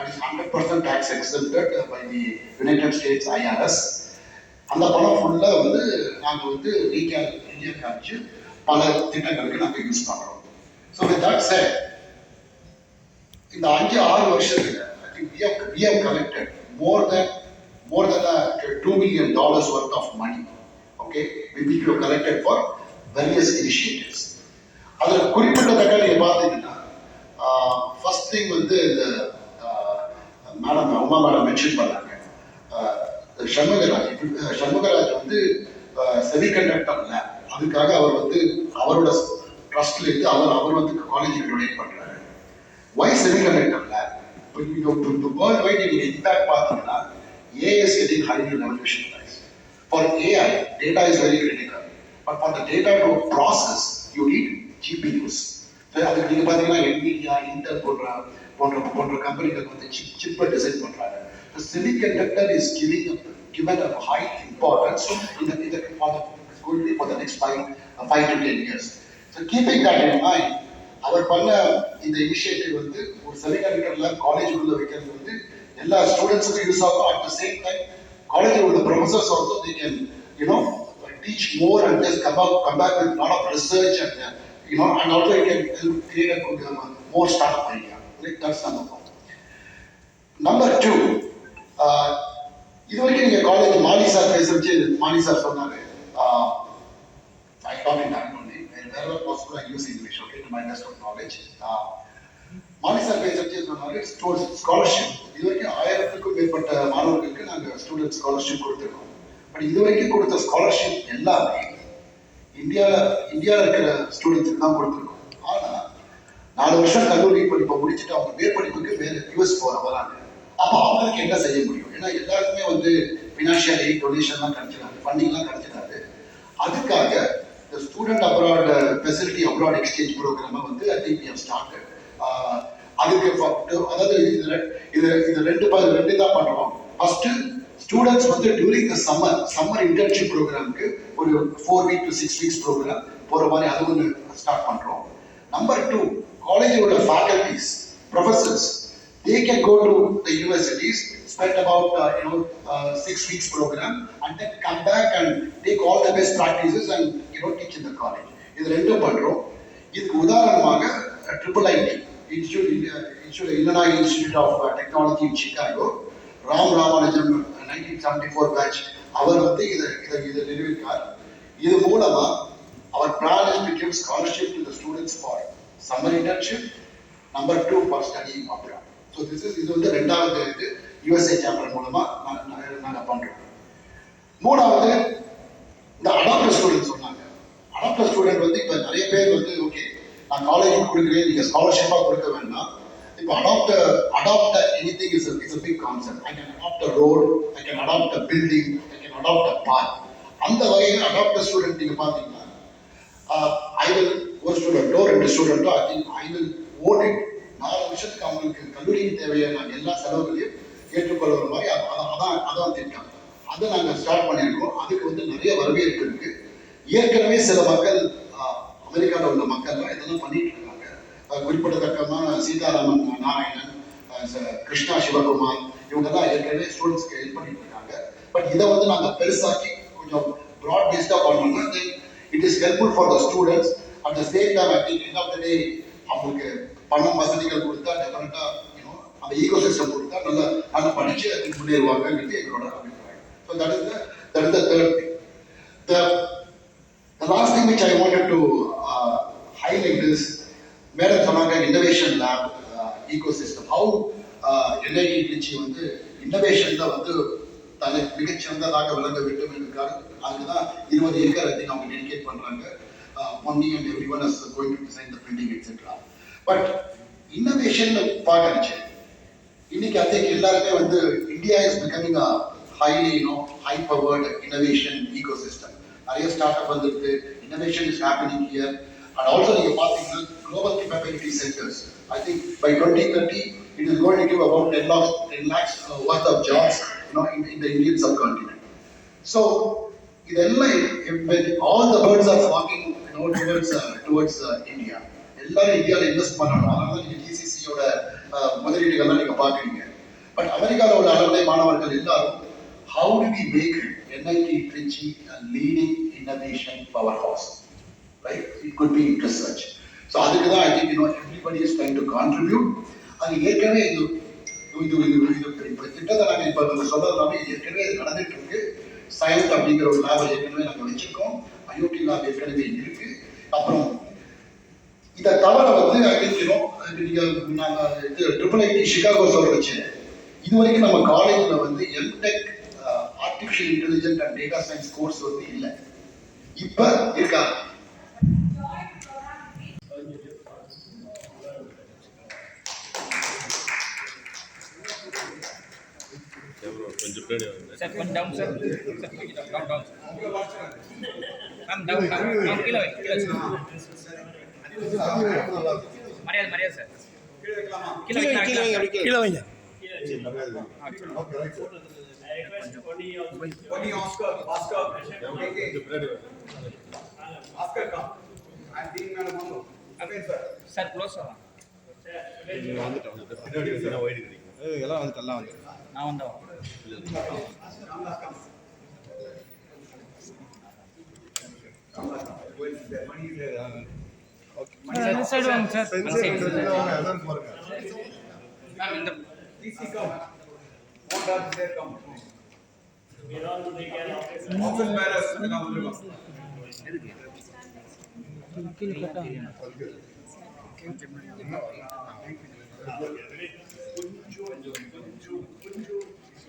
that is 100% tax exempted by the United States IRS. அந்த பணம் ஃபுல்லாக வந்து நாங்கள் வந்து ரீகேல் இந்தியா காமிச்சு பல திட்டங்களுக்கு நாங்கள் யூஸ் பண்ணுறோம் ஸோ வித் தட் சே இந்த அஞ்சு ஆறு வருஷத்துக்கு I think we VM collected more than more than two million dollars worth of money okay which you collected for various initiatives அதில் குறிப்பிட்டத்தக்க நீங்கள் பார்த்தீங்கன்னா ஃபஸ்ட் திங் வந்து இந்த ஆனால் உமா மேடம் மென்ஷன் பண்ணாங்க சண்முகராஜ் சண்முகராஜ் வந்து செமி கண்டக்டர் லேப் அதுக்காக அவர் வந்து அவரோட ட்ரஸ்ட்லேருந்து அவர் அவர் வந்து காலேஜுக்கு டொனேட் பண்ணுறாரு ஒய் செமி கண்டக்டர் லேப் இப்போ நீங்கள் வேர்ல்டு வைட் நீங்கள் இம்பேக்ட் பார்த்தீங்கன்னா as getting highly revolution for AI data is very critical but for the data to process you need GPUs அதுக்கு நீங்க பார்த்தீங்கன்னா NVIDIA, இன்டர் போன்ற போன்ற போன்ற கம்பெனிகளுக்கு வந்து சிப் சிப்பை டிசைன் பண்றாங்க. The semiconductor is giving a, given a high importance in the, in the five the going to be for the next five, uh, அவர் பண்ண இந்த இனிஷியேட்டிவ் வந்து ஒரு செமிகண்டக்டர்ல காலேஜ் உள்ள வைக்கிறது வந்து எல்லா ஸ்டூடெண்ட்ஸுக்கும் யூஸ் ஆகும் அட் த சேம் டைம் காலேஜில் உள்ள professors also they can you know teach more and just come back come back with lot of research and you know and also it can help create more start up idea like that's number one number two இது வரைக்கும் நீங்க college Mali sir பேசுறச்சு Mali sir சொன்னார். I I talk in that only. Wherever possible, I use English, okay, to my best of knowledge. Uh, Mani sir பேசுறது சொன்னாரு scholarship இது வரைக்கும் ஆயிரத்துக்கும் மேற்பட்ட மாணவர்களுக்கு நாங்கள் ஸ்டூடெண்ட் ஸ்காலர்ஷிப் கொடுத்துருக்கோம். பட் இது வரைக்கும் கொடுத்த ஸ்காலர்ஷிப் எல்லாமே இந்தியாவில் இந்தியாவில் இருக்கிற ஸ்டூடெண்ட்ஸுக்கு தான் கொடுத்துருக்கோம். ஆனால் நாலு வருஷம் கல்லூரி படிப்பை முடிச்சுட்டு அவங்க மேற்படிப்புக்கு வேறு யூஎஸ் போகிற வராங்க. அப்போ அவங்களுக்கு என்ன செய்ய முடியும்? ஏன்னா எல்லாருக்குமே வந்து ஃபினான்ஷியல் எய்ட் டொனேஷன்லாம் கிடைச்சிடாது. ஃபண்டிங்லாம் கிடைச்சிடாது. அதுக்காக இந்த student abroad facility abroad exchange ப்ரோக்ராமை வந்து ஐ திங்க் வி ஸ்டார்டட் அதுக்கு அதாவது இது இது இது ரெண்டு ரெண்டு தான் பண்ணுறோம். ஃபஸ்ட்டு ஸ்டூடெண்ட்ஸ் வந்து during the summer summer internship ப்ரோக்ராமுக்கு ஒரு four week to six weeks program போற மாதிரி அது ஒன்று ஸ்டார்ட் பண்றோம் நம்பர் டூ காலேஜோட faculties professors they can go to the universities spend about uh, you know uh, six weeks program, and then come back and take all the best practices and you know teach in the college. இது ரெண்டும் பண்றோம் இதுக்கு உதாரணமாக triple IT institute institute இல்லனா institute of technology in Chicago Ram Ramanujam nineteen seventy four batch அவர் வந்து இதை இதை இதை நிரூபித்தார் இது மூலமா அவர் plan give scholarship to the students for summer internship number two for studying abroad so this is இது வந்து ரெண்டாவது இது யூஎஸ்ஏ சாப்டர் மூலமா நாங்கள் பண்றோம் மூணாவது இந்த அடாப்டர் ஸ்டூடெண்ட் சொன்னாங்க. அடாப்டர் ஸ்டூடெண்ட் வந்து இப்போ நிறைய பேர் வந்து ஓகே நான் காலேஜுக்கு கொடுக்குறேன் நீங்கள் ஸ்காலர்ஷிப்பாக கொடுக்க வேண்டாம். இப்போ adopt a, adopt a, is is a it's a big concept. I can adopt a road, I can adopt a building I can adopt a park அந்த வகையில் அடாப்ட் ஸ்டூடெண்ட் நீங்கள் பார்த்தீங்கன்னா ஐ வில் ஒரு ஸ்டூடெண்ட்டோ ரெண்டு ஸ்டூடெண்ட்டோ ஐ திங்க் ஐ வில் ஓட் it நாலு வருஷத்துக்கு அவங்களுக்கு கல்லூரிக்கு தேவையான எல்லா செலவுகளையும் ஏற்றுக்கொள்கிற மாதிரி அ- அதான் அதான் திட்டம். அதை நாங்கள் ஸ்டார்ட் பண்ணியிருக்கோம். அதுக்கு வந்து நிறைய வரவேற்பு இருக்கு. ஏற்கனவே சில மக்கள் அமெரிக்காவில் உள்ள மக்கள்லாம் இதெல்லாம் பண்ணிட்டு இருக்காங்க. அஹ் சீதாராமன் நாராயணன் ச- கிருஷ்ணா சிவகுமார் இவங்கெல்லாம் ஏற்கனவே ஸ்டூடெண்ட்ஸ்க்கு ஹெல்ப் பண்ணிட்டு இருக்காங்க. பட் இதை வந்து நாங்கள் பெருசாக்கி கொஞ்சம் ப்ராட் பேஸ்டாக பண்ணோம்னா it is helpful for the students at the same time I think end of the day அவங்களுக்கு பணம் வசதிகள் கொடுத்தா டெஃபினட்டாக அந்த ஈகோ சிஸ்டம் கொடுத்தா நல்லா அதை படித்து அதுக்கு முன்னேறுவாங்கன்றது எங்களோட அபிப்பிராயம் so that is the that is the third thing the last thing which I wanted to highlight is madam சொன்னாங்க innovation lab ecosystem how NIT Trichy வந்து இன்னோவேஷன்ல வந்து தன்னை மிகச்சிறந்ததாக விளங்க வேண்டும் என்று அதுக்கு தான் இருபது ஏக்கர் அதை அவங்க டெடிகேட் பண்றாங்க. Money and everyone is going to design the building etcetera but innovation பார்க்கறச்சு இன்னைக்கு அத்தைக்கு எல்லாருமே வந்து India is becoming a highly you know high powered innovation ecosystem நிறைய ஸ்டார்ட் அப் வந்திருக்கு. Innovation is happening here And also நீங்க பாத்தீங்கன்னா global capability centres I think by twenty thirty it is going to give about ten lakhs ten lakhs worth of jobs you know in இந்த Indian sub continent so இதெல்லாம் all the birds are flocking towards towards India எல்லாரும் இந்தியாவில் invest பண்ணணும். அதனால நீங்க ஜிசிசியோட அஹ், முதலீடுகள்லாம் நீங்கள் பார்க்குறீங்க. But அமெரிக்காவில் உள்ள அளவுடைய மாணவர்கள் எல்லாரும் how to be make NIT Trichy leading innovation powerhouse right it could be research so அதுக்கு தான் I think you know everybody is trying to contribute அது ஏற்கனவே இது இது இது இது இப்போ திட்டத்தை நாங்கள் இப்போ நம்ம சொன்னது எல்லாமே ஏற்கனவே இது நடந்துட்டு இருக்கு சயின்ஸ் அப்படிங்கிற ஒரு லேபை ஏற்கனவே நாங்கள் வச்சிருக்கோம். ஐஓடி லேப் ஏற்கனவே இருக்கு. அப்புறம் இதை தவிர வந்து அறிவிக்கிறோம் நீங்கள் நாங்கள் இது ட்ரிபிள் ஐடி சிகாகோ சொல்ல வச்சேன். இது வரைக்கும் நம்ம காலேஜில் வந்து MTech artificial intelligent and data science course வந்து இல்லை. இப்போ இருக்கா? கொஞ்சம் பின்னாடி வாங்க sir. Sir, pick it up. Down, down. Come down, down. Down, கீழ வை, கீழ. மரியாதை, மரியாதை, sir. கீழ வைக்கலாம், வைக்கலாம். கீழே வைங்க Only Oscar, Oscar, கொஞ்சம் பின்னாடி வாங்க Oscar come. I'm being man of Okay, sir. Sir, close ஆ வா. பின்னாடி வந்து ஒயிட் கிடைக்கும் எல்லாம் வந்து எல்லாம் வந்து நான் வந்தா வா. The money is there. Sir, this side வாங்க, sir. One side. Ma'am, இந்த DC come. Mohan is there come. Office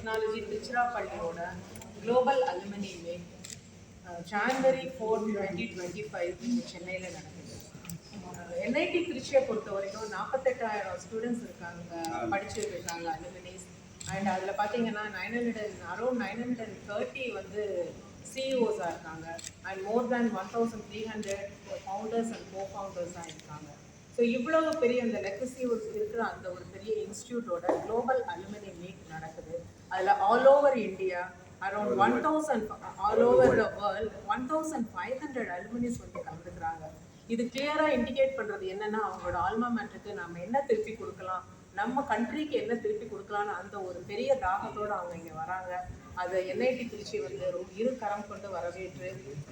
technology திருச்சிராப்பள்ளியோட global alumni meet January four twenty twenty five சென்னையில் நடக்குது. என்ஐடி திருச்சியை பொறுத்த வரைக்கும் நாற்பத்தெட்டாயிரம் ஸ்டூடெண்ட்ஸ் இருக்காங்க படிச்சுட்டு இருக்காங்க அலுமினிஸ் அண்ட் அதில் பார்த்தீங்கன்னா nine hundred and around nine hundred and thirty வந்து சிஇஓஸாக இருக்காங்க. And more than one thousand three hundred founders and கோ ஃபவுண்டர்ஸாக இருக்காங்க. ஸோ இவ்வளவு பெரிய அந்த லெக்ஸி இருக்கிற அந்த ஒரு பெரிய இன்ஸ்டியூட்டோட குளோபல் அலுமினி மீட் நடக்குது. அதில் all over India around one thousand all over the world one thousand five hundred alumnis வந்து கலந்துக்கிறாங்க. இது கிளியராக இண்டிகேட் பண்ணுறது என்னன்னா அவங்களோட ஆல்மா மேட்ருக்கு நம்ம என்ன திருப்பி கொடுக்கலாம்? நம்ம கண்ட்ரிக்கு என்ன திருப்பி கொடுக்கலாம்னு அந்த ஒரு பெரிய தாகத்தோடு அவங்க இங்கே வராங்க. அதை என்ஐடி திருச்சி வந்து ரொம்ப இரு கரம் கொண்டு வரவேற்று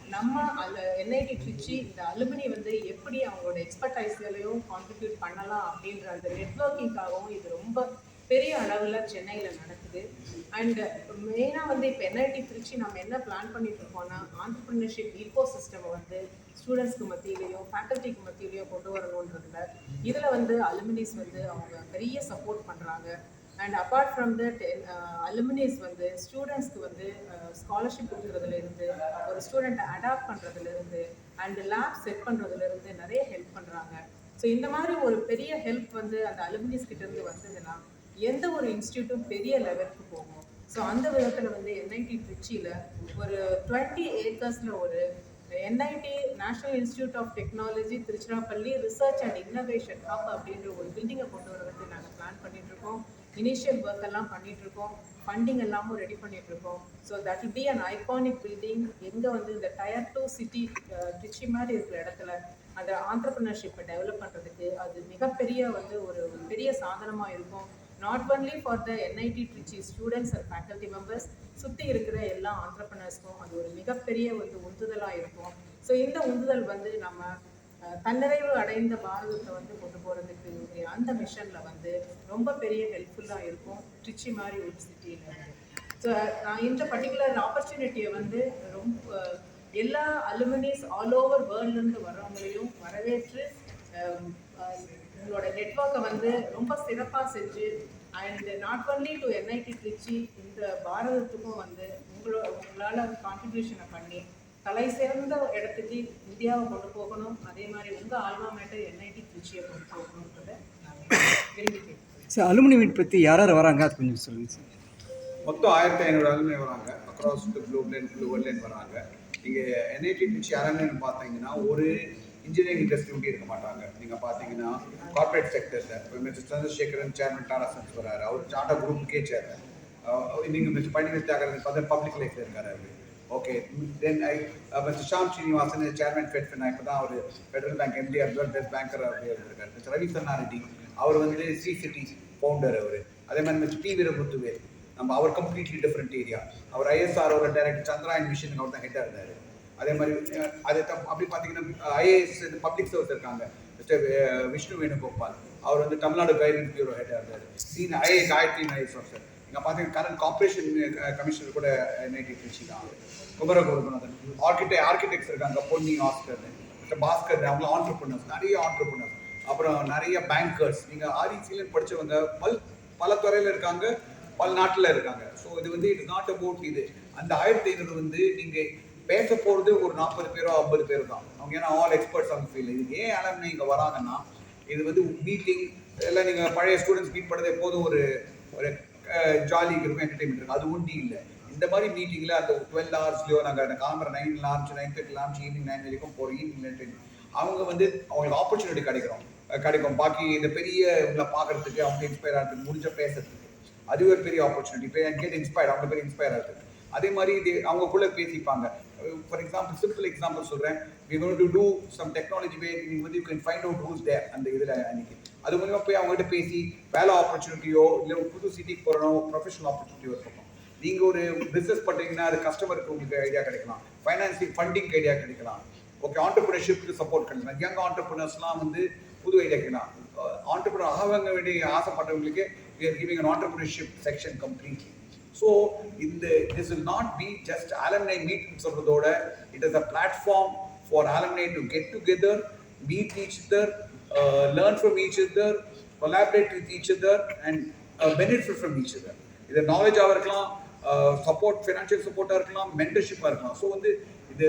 நம்ம அந்த என்ஐடி திருச்சி இந்த அலுமினி வந்து எப்படி அவங்களோட எக்ஸ்பர்டைஸ்களையும் கான்ட்ரிபியூட் பண்ணலாம் அப்படின்ற அந்த நெட்ஒர்க்கிங்காகவும் இது ரொம்ப பெரிய அளவில் சென்னையில் நடக்குது. அண்ட் மெயினாக வந்து இப்போ என்ஐடி திருச்சி நம்ம என்ன பிளான் பண்ணிட்டு இருக்கோம்னா ஆண்டர்பிரினர்ஷிப் ஈகோ சிஸ்டம் வந்து ஸ்டூடெண்ட்ஸ்க்கு மத்தியிலையும் ஃபேக்கல்ட்டிக்கு மத்தியிலையும் கொண்டு வரணுன்றதுல இதில் வந்து அலுமினிஸ் வந்து அவங்க பெரிய சப்போர்ட் பண்ணுறாங்க and apart from that alumnis வந்து ஸ்டூடெண்ட்ஸ்க்கு வந்து uh, ஸ்காலர்ஷிப் கொடுக்குறதுலேருந்து ஒரு ஸ்டூடெண்ட்டை அடாப்ட் பண்ணுறதுலேருந்து அண்ட் லேப் செட் பண்ணுறதுலேருந்து நிறைய ஹெல்ப் பண்ணுறாங்க ஸோ இந்த மாதிரி ஒரு பெரிய ஹெல்ப் வந்து அந்த அலுமினிஸ் கிட்டேருந்து வந்ததுன்னா எந்த ஒரு இன்ஸ்டியூட்டும் பெரிய லெவலுக்கு போகும். ஸோ அந்த விதத்தில் வந்து என்ஐடி திருச்சியில் ஒரு டுவெண்ட்டி ஏக்கர்ஸில் ஒரு NIT national institute of technology Tiruchirappalli research and innovation hub அப்படின்ற ஒரு பில்டிங்கை கொண்டு வரதுக்கு நாங்கள் பிளான் பண்ணிகிட்ருக்கோம் இருக்கோம். இனிஷியல் ஒர்க் எல்லாம் பண்ணிட்டு இருக்கோம் ஃபண்டிங் எல்லாமும் ரெடி பண்ணிட்டு இருக்கோம் so that be an an iconic building எங்கே வந்து இந்த டயர் டூ சிட்டி திருச்சி மாதிரி இருக்கிற இடத்துல அந்த ஆண்டர்பிரினர்ஷிப்பை டெவலப் பண்ணுறதுக்கு அது மிகப்பெரிய வந்து ஒரு பெரிய சாதனமாக இருக்கும். Not only for the NIT Trichy students and faculty members சுற்றி இருக்கிற எல்லா ஆண்டர்பிரினர்ஸ்க்கும் அது ஒரு மிகப்பெரிய வந்து உந்துதலாக இருக்கும். ஸோ இந்த உந்துதல் வந்து நம்ம தன்னிறைவு அடைந்த பாரதத்தை வந்து கொண்டு போகிறதுக்கு அந்த மிஷனில் வந்து ரொம்ப பெரிய ஹெல்ப்ஃபுல்லாக இருக்கும். ட்ரிச்சி மாதிரி ஒரு சிட்டியில் ஸோ நான் இந்த பர்டிகுலர் ஆப்பர்ச்சுனிட்டியை வந்து ரொம்ப எல்லா அலுமினிஸ் ஆல் ஓவர் வேர்ல்டுலேருந்து வர்றவங்களையும் வரவேற்று உங்களோட நெட்ஒர்க்கை வந்து ரொம்ப சிறப்பாக செஞ்சு and not only to NIT Trichy இந்த பாரதத்துக்கும் வந்து உங்களோட உங்களால் கான்ட்ரிபியூஷனை பண்ணி தலை சிறந்த இடத்துக்கு இந்தியாவை கொண்டு போகணும். அதே மாதிரி உங்கள் ஆல்மா மேட்டர் என்ஐடி திருச்சியை கொண்டு போகணுன்றதை விரும்பி சார் அலுமினி மீட் பற்றி யார் யார் வராங்க? அது கொஞ்சம் சொல்லுங்கள் சார். மொத்தம் ஆயிரத்தி ஐநூறு அலுமினி வராங்க. அக்ராஸ் த குளோப்லேன் குளோபல்லேன் வராங்க. இங்கே என்ஐடி திருச்சி அலுமினியம் பார்த்தீங்கன்னா ஒரு இன்ஜினியரிங் இண்டஸ்ட்ரி ஒட்டி இருக்க மாட்டாங்க. நீங்கள் பார்த்தீங்கன்னா corporate செக்டரில் mister Chandrasekaran chairman Tata sons வராரு. அவர் டாடா குரூப்புக்கே சேர்றாரு. நீங்கள் மிஸ்டர் பண்டித தியாகரன் பார்த்தா பப்ளிக் லைஃப்ல இருக்காரு அவரு. Okay then I mister Shyam Srinivasan chairman fed நான் இப்போ தான் அவர் federal bank MD as best banker அப்படியே இருக்காரு மிஸ்டர் ரவி சன்னாரெட்டி அவர் வந்து சி சிட்டி ஃபவுண்டர் அவர். அதே மாதிரி மிஸ்டர் டி வீரமுத்துவேல் நம்ம அவர் கம்ப்ளீட்லி டிஃப்ரெண்ட் ஏரியா அவர் ஐஎஸ்ஆரோட டைரக்டர் சந்திராயன் மிஷன் அவர் தான் ஹெட்டாக இருந்தார். அதே மாதிரி அதே அப்படி பார்த்தீங்கன்னா ஐஏஎஸ் பப்ளிக் சர்வீஸ் இருக்காங்க. மிஸ்டர் விஷ்ணு வேணுகோபால் அவர் வந்து தமிழ்நாடு கைடன்ஸ் பியூரோ ஹெட்டாக இருந்தார். சீன் ஐஏ காயத்ரி ஐஎஸ் ஆஃபர் இங்கே பார்த்தீங்கன்னா கரண்ட் கார்பரேஷன் கமிஷனர் கூட என்ஐடி திருச்சி தான் குமரகுருநாதன் ஆர்கிடெக்ட் ஆர்கிடெக்ட்ஸ் இருக்காங்க பொன்னி ஆஸ்கர் மிஸ்டர் பாஸ்கர் அவங்க ஆண்டர்பிரினர்ஸ் நிறைய ஆண்டர்பிரினர்ஸ் அப்புறம் நிறைய பேங்கர்ஸ் நீங்கள் ஆர்இசியில் படிச்சவங்க பல் பல துறையில் இருக்காங்க பல நாட்டில் இருக்காங்க. ஸோ இது வந்து இட் நாட் அபவுட் இது. அந்த ஆயிரத்தி ஐநூறு வந்து நீங்கள் பேச போகிறது ஒரு நாற்பது பேரோ ஐம்பது பேர் தான். அவங்க ஏன்னா ஆல் எக்ஸ்பர்ட்ஸ் அவங்க ஃபீல்டு இது ஏன் அலம்னு இங்கே வராங்கன்னா இது வந்து மீட்டிங் எல்லாம் நீங்கள் பழைய ஸ்டூடெண்ட்ஸ் மீட் பண்ணுறது எப்போதும் ஒரு ஒரு ஜாலி இருக்கும் என்டர்டைன்மெண்ட் இருக்கும். அது ஒன்றும் இல்லை. இந்த மாதிரி மீட்டிங்கில் அந்த டுவெல் ஹவர்ஸ்லையோ நாங்கள் காலம்பரம் nine lunch nine thirty lunch evening nine வரைக்கும் போகிறோம் ஈவினிங் அவங்க வந்து அவங்களுக்கு ஆப்பர்ச்சுனிட்டி கிடைக்கிறோம் கிடைக்கும். பாக்கி இந்த பெரிய இவங்களை பார்க்கறதுக்கு அவங்க இன்ஸ்பயர் ஆகிறதுக்கு முடிஞ்ச பேசுறதுக்கு. அது ஒரு பெரிய ஆப்பர்ச்சுனிட்டி இப்போ கேட் இன்ஸ்பயர் அவங்க பெரிய இன்ஸ்பயர் ஆகுது. அதே மாதிரி இது அவங்கக்குள்ள பேசிப்பாங்க. ஃபார் எக்ஸாம்பிள் சிம்பிள் எக்ஸாம்பிள் சொல்கிறேன் we gone to do some technology way நீங்கள் வந்து you can find out who's there அந்த இதில் அன்னைக்கு. அது மூலியமாக போய் அவங்ககிட்ட பேசி வேலை ஆப்பர்ச்சுனிட்டியோ இல்லை புது சிட்டிக்கு போகிறனோ ப்ரொஃபஷனல் ஆப்பர்ச்சுனிட்டியோ இருக்கும் நீங்கள் ஒரு பிஸ்னஸ் பண்ணுறீங்கன்னா அது கஸ்டமருக்கு உங்களுக்கு ஐடியா கிடைக்கலாம். ஃபைனான்சிங் ஃபண்டிங் ஐடியா கிடைக்கலாம். ஓகே ஆண்டர்பிரினர்ஷிப்க்கு சப்போர்ட் கிடைக்கலாம். யங் ஆண்டர்பிரினர்ஸ்லாம் வந்து புது ஐடியா கிடைக்கலாம் ஆண்டர்பிரினர் ஆகவங்க வேண்டிய ஆசைப்பட்டவங்களுக்கு we are giving an entrepreneurship section so இந்த this will not be just alumni meeting சொல்றதோட it is a platform for alumni to get together meet each other uh, learn from each other collaborate with each other and uh, benefit from each other. இது நாலேஜாக இருக்கலாம் support financial சப்போர்ட்டாக இருக்கலாம் மென்டர்ஷிப்பாக இருக்கலாம். So வந்து இது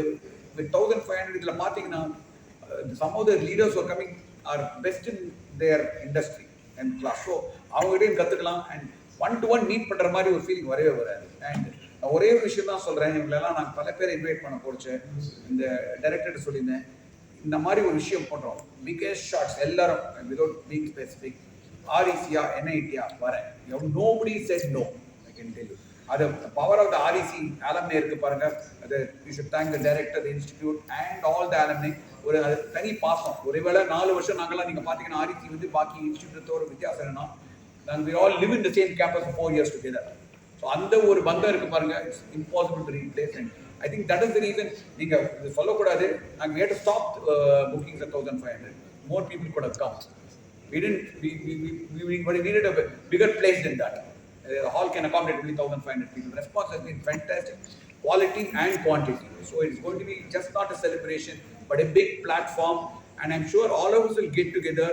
with thousand five hundred இதில் பார்த்தீங்கன்னா some of the leaders are coming are best in their industry and class so அவங்ககிட்டையும் கற்றுக்கலாம் and one to one meet பண்ணுற மாதிரி ஒரு ஃபீலிங் வரவே வராது. அண்ட் ஒரே ஒரு விஷயம் தான் சொல்கிறேன் இவங்களெல்லாம் நான் பல பேர் இன்வைட் பண்ண போச்சு இந்த டைரக்டர் சொல்லியிருந்தேன். இந்த மாதிரி ஒரு விஷயம் பண்ணுறோம் பிகெஸ்ட் ஷார்ட்ஸ் எல்லாரும் விதவுட் பீங் ஸ்பெசிஃபிக் ஆர்இசியா என்ஐடியா வரேன் nobody said no I can tell அது power of the REC alumni இருக்கு பாருங்க. அது you should thank the director institute and all the alumni ஒரு அது தனி பாசம். ஒருவேளை நாலு வருஷம் நாங்களாம் நீங்கள் பார்த்தீங்கன்னா ஆர்இசி வந்து பாக்கி இன்ஸ்டிடியூட்டோட வித்தியாசம் என்னன்னா நாங்கள் we all live in the same campus four years together so அந்த ஒரு பந்தம் இருக்கு பாருங்க it's impossible to replace and I think that is the reason நீங்க இது சொல்லக்கூடாது நாங்கள் wired stop booking thousand five hundred more people கூட come we didn't we we we, we, we needed a bigger place than that Uh, the hall can accommodate only 1500 people response has been fantastic quality and quantity so it's going to be just not a celebration but a big platform and i'm sure all of us will get together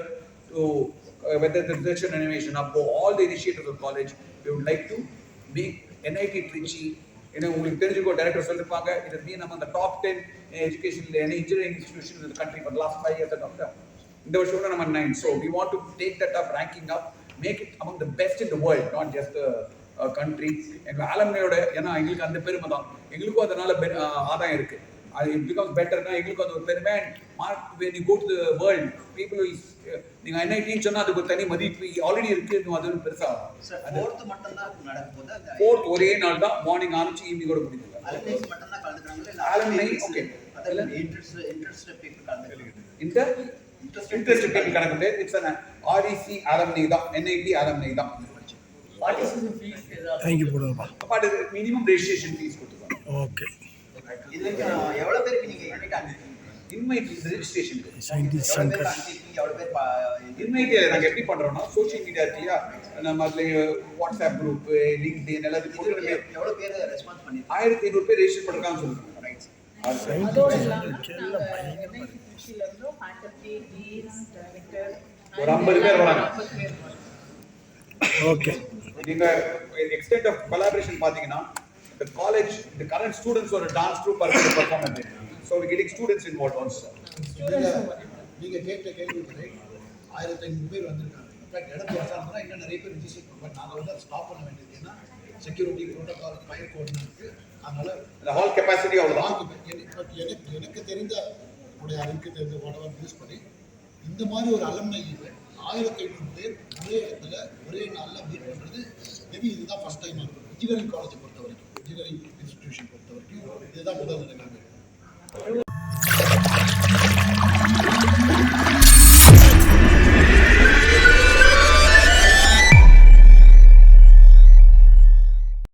to uh, whether the research and innovation up all the initiatives of college we would like to be NIT Trichy ஏன்னா உங்களுக்கு தெரிஞ்சுக்கோ director சொல்லியிருப்பாங்க இதை மீ நம்ம அந்த top ten education engineering institution இந்த country for last five years doctor இந்த வருஷம் கூட நம்ம nine so we want to take that up ranking up make it among the best in the world not just country எங்கள் ஆலம்னையோட ஏன்னா எங்களுக்கு அந்த பெருமை தான். எங்களுக்கும் அதனால ஆதாயம் இருக்குது அது இட் பிகாஸ் பெட்டர்னா எங்களுக்கு அது ஒரு பெருமை. Mark when you go to the world people நீங்கள் என்ஐடின்னு சொன்னால் அதுக்கு ஒரு தனி மதிப்பு ஆல்ரெடி இருக்கு இன்னும் அது பெருசாக சார் ஃபோர்த் மட்டும் தான் நடக்கும் போது அந்த ஃபோர்த் ஒரே நாள் தான் மார்னிங் ஆரம்பிச்சு ஈவினிங் கூட முடியுது. Okay. அதில் இன்ட்ரெஸ்ட் இன்ட்ரெஸ்ட் பீப்புள் இந்த இன்ட்ரெஸ்ட் பீப்புள் கணக்கு இட்ஸ் அன் ஆர்இசி ஆலம்னி தான். என்ஐடி ஆலம்னி தான். தேங்க்யூ போடுங்கப்பா பட் இது மினிமம் ரெஜிஸ்ட்ரேஷன் ஃபீஸ் கொடுத்துருவாங்க. ஓகே இது வரைக்கும் எவ்வளவு பேருக்கு நீங்க invite அனுப்பிருக்கீங்க invite registration scientist Shankar invite நாங்கள் எப்படி பண்ணுறோம்னா சோஷியல் மீடியா இல்லையா நம்ம அதில் வாட்ஸ்அப் குரூப் லிங்க்டின் எல்லாத்தையும் போட்டு எவ்வளவு பேர் ரெஸ்பான்ஸ் பண்ணிருக்கீங்க? ஆயிரத்தி ஐநூறு பேர் ரெஜிஸ்டர் பண்ணிருக்கான்னு சொல்லுவாங்க நாங்கள் ஒரு 50 பேர் வராங்க. ஐம்பது பேர் வராங்க. ஓகே நீங்க எக்ஸ்டென்ட் ஆஃப் கொலாபரேஷன் பாத்தீங்கன்னா the college, the current students or a dance group are going to perform at it. So we're getting students involved also. நீங்க கேட்ட கேள்விகளை ஆயிரத்தி ஐநூறு பேர் வந்திருக்காங்க இன்ஃபேக்ட் இடத்து வச்சாங்கன்னா இன்னும் நிறைய பேர் ரிஜிஸ்டர் பட் நாங்கள் வந்து அதை ஸ்டாப் பண்ண வேண்டியது ஏன்னா செக்யூரிட்டி ப்ரோட்டோகால் ஃபயர் கோட்னு இருக்கு அதனால The hall capacity அவ்வளவுதான். வாக்கு எனக்கு பட் எனக்கு எனக்கு தெரிந்த உடைய அறிவுக்கு தெரிந்த உடவர் யூஸ் பண்ணி இந்த மாதிரி ஒரு அலம்னை ஈவெண்ட் ஆயிரத்தி ஐநூறு பேர் ஒரே இடத்துல ஒரே நாளில் மீட் பண்ணுறது மேபி இதுதான் ஃபர்ஸ்ட் டைம் இருக்கும் இன்ஜினியரிங் காலேஜை பொறுத்த வரைக்கும் இன்ஜினியரிங் இன்ஸ்டிடியூஷன் பொறுத்த வரைக்கும் இதுதான் முதல் நிலைமை